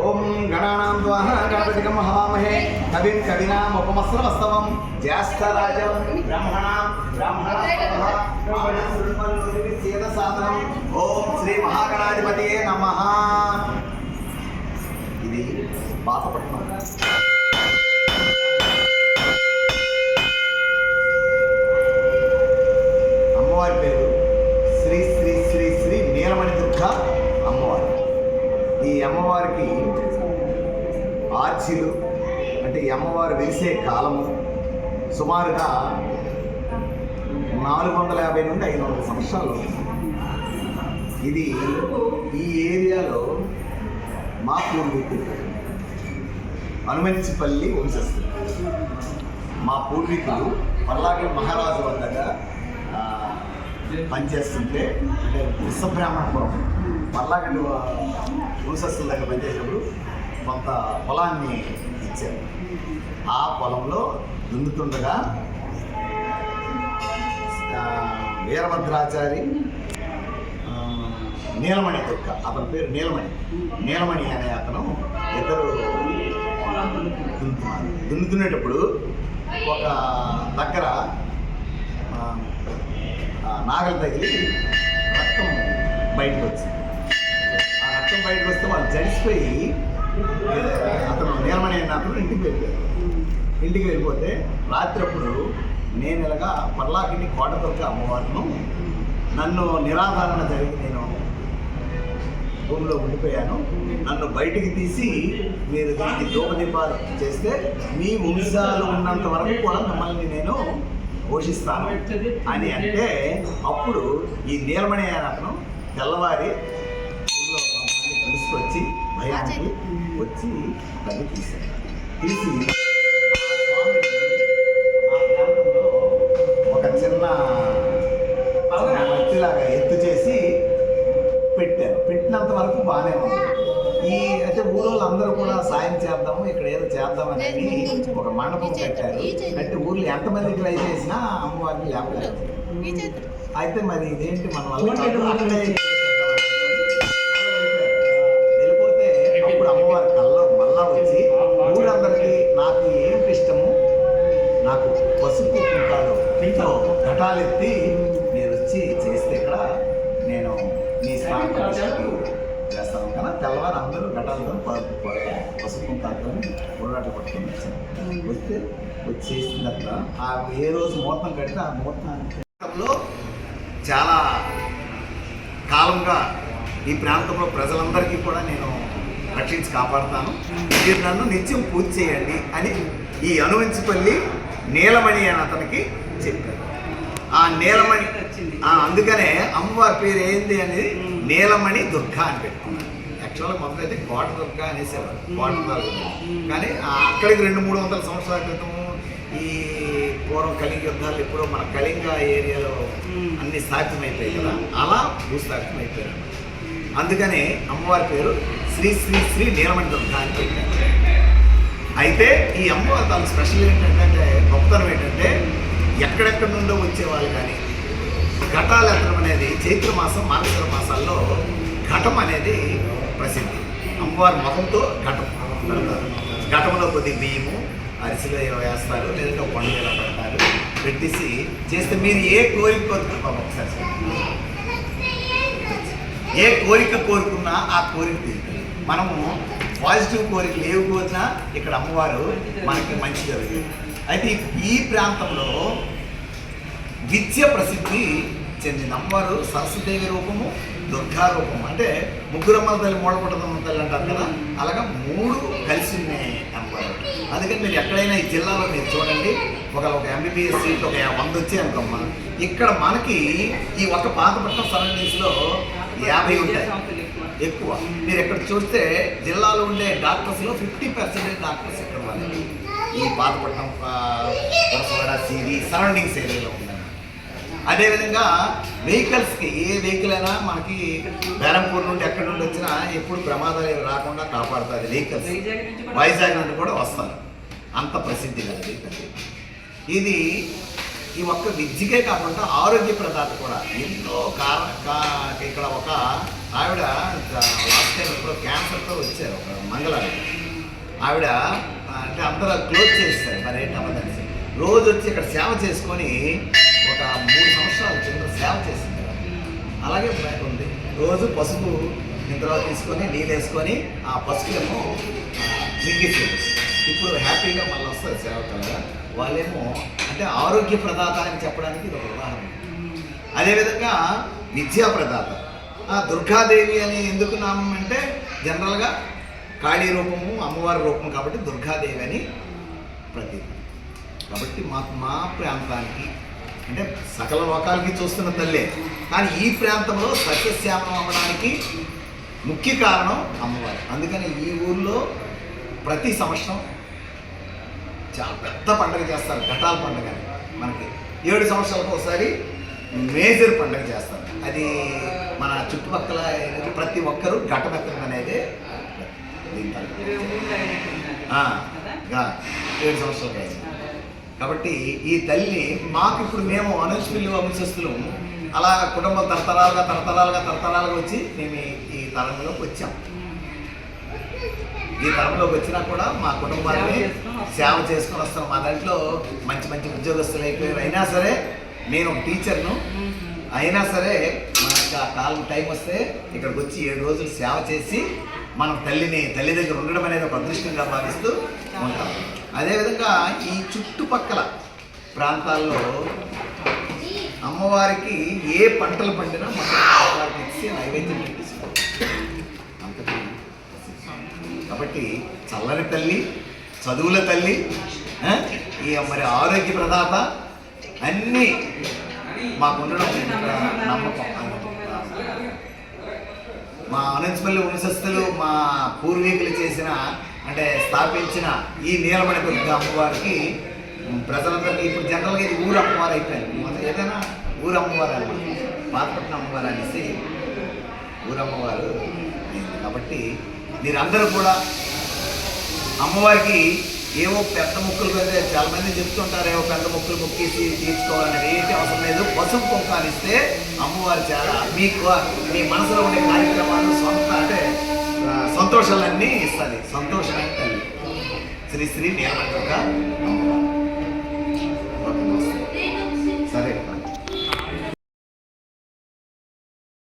ఓం గణానాం ద్వాహ గణపతికం మహామహే కవిం కవినాం ఉపమస్రవస్తవం జ్యేష్ఠరాజం బ్రహ్మణాం సాధనం ఓం శ్రీ మహాగణాధిపతియే నమ. ఇది పాతపట్నం కాశీలో అంటే ఈ అమ్మవారు వెలిసే కాలము సుమారుగా నాలుగు వందల యాభై నుండి ఐదు వందల సంవత్సరాలు ఇది ఈ ఏరియాలో మా పూర్వీకులు అనుమతిపల్లి వంశస్థులు. మా పూర్వీకులు పల్లాకి మహారాజు వద్దగా పనిచేస్తుంటే అంటే విశ్వబ్రాహ్మణపురం పల్లాగండి వంశస్థుల దగ్గర పనిచేసినప్పుడు కొంత పొలాన్ని ఇచ్చారు. ఆ పొలంలో దున్నుతుండగా వీరభద్రాచారి నీలమణి దుర్గ అతని పేరు నీలమణి. నీలమణి అనే అతను ఇద్దరు దున్నుతున్నారు. దున్నుతునేటప్పుడు ఒక దగ్గర నాగలి తగిలి రక్తం బయటకు వచ్చింది. ఆ రక్తం బయటకు వస్తే వాళ్ళు జడిసిపోయి అతను నీలమణి అతను ఇంటికి వెళ్ళిపోయారు ఇంటికి వెళ్ళిపోతే రాత్రి అప్పుడు నేను ఇలాగా పర్లాకిని కోట దొక్క అమ్మవారును నన్ను నిరాధారణ జరిగి నేను భూమిలో ఉండిపోయాను. నన్ను బయటికి తీసి మీరు దీనికి దూపదీపాలు చేస్తే మీ వంశాలు ఉన్నంత వరకు కూడా మిమ్మల్ని నేను పోషిస్తాను అని అంటే అప్పుడు ఈ నీలమణి అతను తెల్లవారి ఊళ్ళో కొంతమంది భయానికి వచ్చి తల్లి తీశారు. తీసి ఆ ప్రాంతంలో ఒక చిన్న మట్టిలాగా ఎత్తు చేసి పెట్టారు. పెట్టినంత వరకు బాగానే ఉంది. ఈ అయితే ఊళ్ళో అందరూ కూడా సాయం చేద్దాము ఇక్కడ ఏదో చేద్దామని ఒక మండపం పెట్టారు అంటే ఊర్లో ఎంతమంది ట్రై చేసినా అమ్మవారిని లేపలేదు. అయితే మరి ఇదేంటి మన వల్ల నాకు పసుపు కుంకాలు ఇంట్లో ఘటాలెత్తి మీరు వచ్చి చేస్తే ఇక్కడ నేను మీ స్నానం చేస్తాను కదా తెల్లవారు అందరూ ఘటాలతో పసుపు కుంకాలతో ఉర్రాట్లు పట్టుకొని వచ్చాను వస్తే వచ్చి చేసిన తర్వాత ఆ ఏ రోజు ముహూర్తం కడితే ఆ ముహూర్తంలో చాలా కాలంగా ఈ ప్రాంతంలో ప్రజలందరికీ కూడా నేను రక్షించి కాపాడుతాను. మీరు నన్ను నిత్యం పూజ చేయండి అని ఈ అనువంచిపల్లి నీలమణి అని అతనికి చెప్పారు. ఆ నీలమణి ఆ, అందుకనే అమ్మవారి పేరు ఏంది అనేది నీలమణి దుర్గా అని పెట్టుకున్నాను యాక్చువల్గా మొదలైతే కోట దుర్గా అనేసేవారు కోట దుర్గా కానీ అక్కడికి రెండు మూడు వందల సంవత్సరాల క్రితం ఈ పూర్వం కలింగ యుద్ధాలు ఎప్పుడో మన కళింగ ఏరియాలో అన్ని స్థాపితమైపోయాయి కదా అలా భూస్థాపితమైపోయారు అందుకనే అమ్మవారి పేరు శ్రీ శ్రీ శ్రీ నీలమణి దుర్గా అని పెట్టారు. అయితే ఈ అమ్మవారి తాను స్పెషల్ ఏంటంటే గొప్పతనం ఏంటంటే ఎక్కడెక్కడి నుండో వచ్చేవాళ్ళు కానీ ఘటాలు అనేది చైత్ర మాసం మార్గశిర మాసాల్లో ఘటం అనేది ప్రసిద్ధి. అమ్మవారి ముఖంతో ఘటం. పెడతారు ఘటంలో కొద్ది బియ్యము అరిసిలో వేస్తారు లేదంటే ఒక పండుగ ఇలా పెడతారు పెట్టేసి చేస్తే మీరు ఏ కోరిక కోరుకున్నా పాప ఒకసారి ఏ కోరిక కోరుకున్నా ఆ కోరిక తీరుతుంది మనము పాజిటివ్ కోరిక ఏవి ఇక్కడ అమ్మవారు మనకి మంచి జరిగింది. అయితే ఈ- ప్రాంతంలో విద్య ప్రసిద్ధి చెందిన అమ్మవారు సరస్వదేవి రూపము దుర్గా రూపము. అంటే ముగ్గురమ్మల తల్లి మూడపుట్టదమ్మ తల్లి అంటారు కదా? అలాగా మూడు కలిసి ఉన్నాయి అమ్మవారు. అందుకని మీరు ఎక్కడైనా ఈ జిల్లాలో మీరు చూడండి. ఒక ఒక ఎంబీబీఎస్ సీట్ ఒక వంద వచ్చాయి అనుకోమ్మా. ఇక్కడ మనకి ఈ ఒక పాతపట్నం సరౌండింగ్స్లో యాభై ఉంటాయి. ఎక్కువ. మీరు ఎక్కడ చూస్తే జిల్లాలో ఉండే డాక్టర్స్లో ఫిఫ్టీ పర్సెంటేజ్ డాక్టర్స్ ఇక్కడ వాళ్ళే? ఈ పాతపట్నం వరసవాడ సిరి సరౌండింగ్స్ ఏరియాలో ఉందన్నమాట. అదేవిధంగా వెహికల్స్కి ఏ వెహికల్ అయినా మనకి బేరంపూర్ నుండి ఎక్కడి నుండి వచ్చినా ఎప్పుడు ప్రమాదాలు రాకుండా కాపాడుతుంది వెహికల్స్. వైజాగ్ నుండి కూడా వస్తారు. అంత ప్రసిద్ధి కలది ఇది ఈ ఒక్క విద్యకే కాకుండా ఆరోగ్య ప్రదాత కూడా. ఎన్నో కారణ ఇక్కడ ఒక ఆవిడ లాస్ట్ టైం ఎప్పుడో క్యాన్సర్తో వచ్చారు ఒక మంగళవారం. ఆవిడ అంటే అందరూ క్లోజ్ చేస్తారు మరి ఏంటమ్మ అవ్వదని రోజు వచ్చి ఇక్కడ సేవ చేసుకొని ఒక మూడు సంవత్సరాల కింద సేవ చేసింది. అలాగే ఉంది. రోజు పసుపు నిద్ర తీసుకొని నీళ్ళు వేసుకొని ఆ పసుపులేమో మింగేసేది ఇప్పుడు హ్యాపీగా మళ్ళీ వస్తుంది సేవకులుగా వాళ్ళేమో అంటే ఆరోగ్య ప్రదాత అని చెప్పడానికి ఇది ఒక ఉదాహరణ. అదేవిధంగా విద్యా ప్రదాత. ఆ దుర్గాదేవి అని ఎందుకు నామం అంటే జనరల్గా కాళీ రూపము అమ్మవారి రూపం కాబట్టి దుర్గాదేవి అని ప్రతి కాబట్టి మాకు మా ప్రాంతానికి అంటే సకల లోకాలకి చూస్తున్న తల్లే. కానీ ఈ ప్రాంతంలో సత్యశ్యామం అవ్వడానికి ముఖ్య కారణం అమ్మవారు. అందుకని ఈ ఊర్లో ప్రతి సంవత్సరం చాలా పెద్ద పండుగ చేస్తారు. ఘటాల పండుగ మనకి ఏడు సంవత్సరాలకు ఒకసారి మేజర్ పండుగ చేస్తారు. అది మన చుట్టుపక్కల ప్రతి ఒక్కరూ ఘటమెత్తడం అనేది ఏడు సంవత్సరాలు కాబట్టి ఈ తల్లి మాకు ఇప్పుడు మేము అనుష్పిల్లి వంశస్థులు అలా కుటుంబం తరతరాలుగా తరతరాలుగా తరతరాలుగా వచ్చి మేము ఈ- తరంలోకి వచ్చాం. ఈ తరంలోకి వచ్చినా కూడా మా కుటుంబాన్ని సేవ చేసుకొని వస్తాం మా దాంట్లో మంచి మంచి ఉద్యోగస్తులు అయిపోయారు. అయినా సరే నేను ఒక టీచర్ను అయినా సరే మనకు ఆ కాలం టైం వస్తే ఇక్కడికి వచ్చి ఏడు రోజులు సేవ చేసి మనం తల్లిని తల్లి దగ్గర ఉండడం అనేది ఒక అదృష్టంగా భావిస్తూ ఉంటాం. అదేవిధంగా ఈ చుట్టుపక్కల ప్రాంతాల్లో అమ్మవారికి ఏ పంటలు పండినా మనం ఇచ్చి నైవేద్యం పెట్టిస్తాం అంతటి కాబట్టి చల్లని తల్లి చదువుల తల్లి ఈ మరి ఆరోగ్య ప్రదాత అన్నీ మాకుండడం నమ్మకం. మా అనంతపల్లి వంశస్థులు మా పూర్వీకులు చేసిన అంటే స్థాపించిన ఈ నీలమణి దుర్గ అమ్మవారికి ప్రజలందరికీ ఇప్పుడు జనరల్గా ఇది ఊరు అమ్మవారు అయిపోయింది. ఏదైనా ఊరు అమ్మవారు అన్నమాట పాతపట్నం అమ్మవారు అనేసి ఊరమ్మవారు అమ్మవారు కాబట్టి మీరందరూ కూడా అమ్మవారికి ఏవో పెద్ద ముక్కులు పెడితే చాలా మంది చెప్తుంటారు ఏవో పెద్ద ముక్కులు ముక్కేసి తీర్చుకోవాలని. ఏంటి అవసరం లేదు పసుపు కుంకాలు ఇస్తే అమ్మవారు చాలా మీకు మీ మనసులో ఉండే కార్యక్రమాలు సొంత అంటే సంతోషాలన్నీ ఇస్తుంది. సంతోషమైన తల్లి. శ్రీ శ్రీ నీలమంత్రుగా అమ్మవారు. nosso